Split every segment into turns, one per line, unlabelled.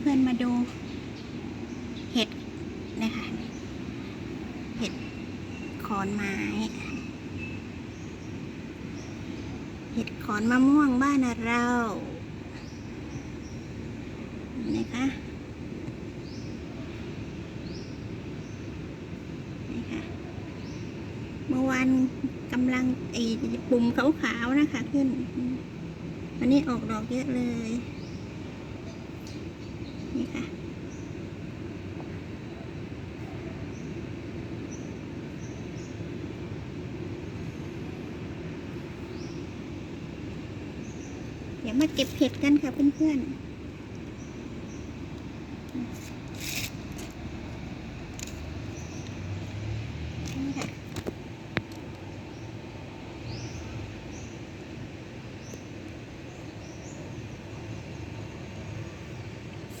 เพื่อนๆมาดูเห็ดนะคะ เห็ดขอนไม้ เห็ดขอนมะม่วงบ้านเรานะคะนี่ค่ะ เมื่อวานกำลังไอ้ปุ่มขาวๆนะคะขึ้น วันนี้ออกดอกเยอะเลย ดี๋ยวมาเก็บเห็ดกันค่ะเพื่อนๆ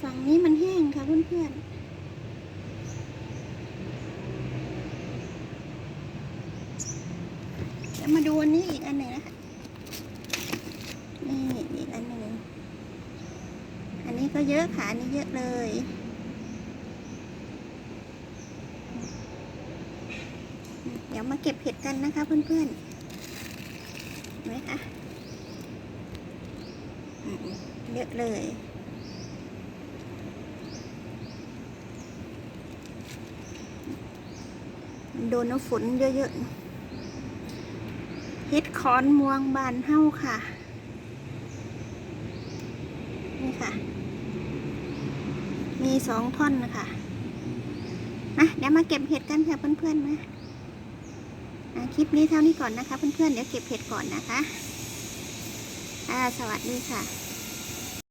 ฝั่งนี้มันแห้งค่ะเพื่อนๆเดี๋ยวมาดูอันนี้อีกอันหนึ่งนะคะ นี่อีกอันหนึ่ง อันนี้ ก็เยอะค่ะอันนี้เยอะเลยเดี๋ยวมาเก็บเห็ดกันนะคะเพื่อนๆเห็นไหมคะเยอะเลยโดนน้ำฝนเยอะๆเฮ็ดคอนมวงบานเฮ้าค่ะ นี่ค่ะ มีสองท่อนนะคะนะเดี๋ยวมาเก็บเห็ดกันค่ะเพื่อนๆนะอะคลิปนี้เท่านี้ก่อนนะคะ เพื่อนๆเดี๋ยวเก็บเห็ดก่อนนะคะอ่าสวัสดีค่ะ